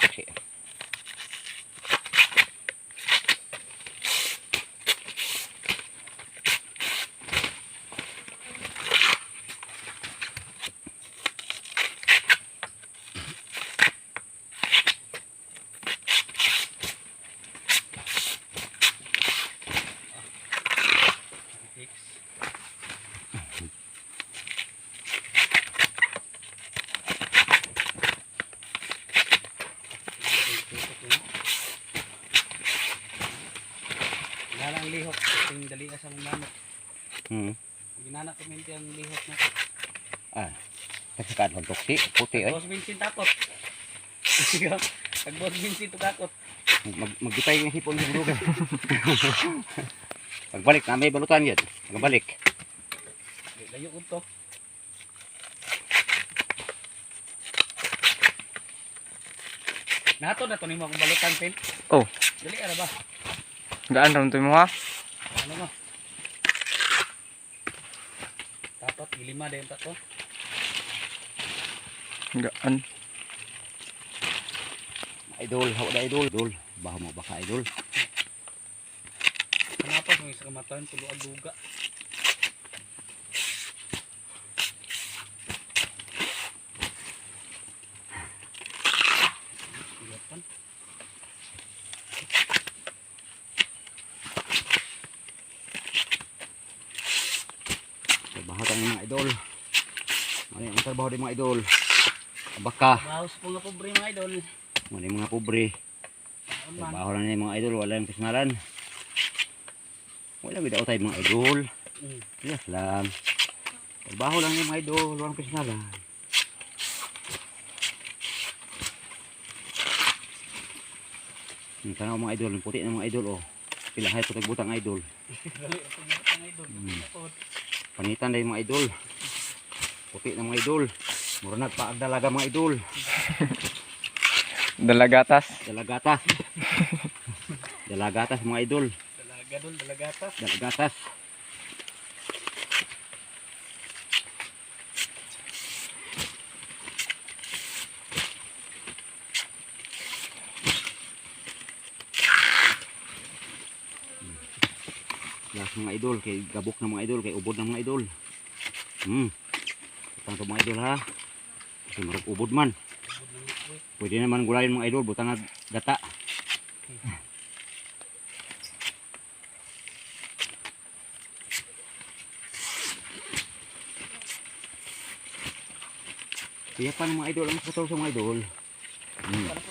Kasi. Wala lang lihok. Yung dali ka sa mga manok. Hmm. Ginana ko minti ang lihok na. Ah. Kasi kaan kong tuksi. Puti ay. Boss Vincent takot. Pag Boss Vincent takot. Mag magbitay yung hipon ng lugar. Pagbalik na may balutan yan. Pagbalik. Layo ko to. Nato na to nimo akong balutan pin. Oh. Dali ara ba? Gaan ram mo ha. Ano mo? Dapat lima din ta to. Gaan. Idol. Hawa na idol. Idol. Baho mo baka idol. Kenapa mo isa kamatayan tulo ang duga? Trabaho tayo mga idol. Ano yung trabaho din mga idol? Baka. Bawas po nga pobre mga idol. Ano yung mga pobre. Trabaho lang yung mga idol. Wala yung kasnalan. Wala bida tayo mga idol. Mm. Yes lang. Trabaho lang yung mga idol. Walang kasnalan. Yung tanaw mga idol. Yung puti ng mga idol. Oh. Pilahay ito tagbutang idol. Dali mga idol. Mm. Panitan na yung mga idol. Puti ng mga idol. Muranag pa dalaga mga idol. Dalagatas. Dalagatas. Dalagatas mga idol. Dalaga dol, dalagata. Dalagatas. Las mga idol, kay gabok ng mga idol, kay ubod ng mga idol. Hmm. Butang to mga idol ha. Kasi marag ubod man. Pwede naman gulayin mga idol, butang nga gata. Kaya pa ng mga idol, ang putol sa mga idol. Hmm.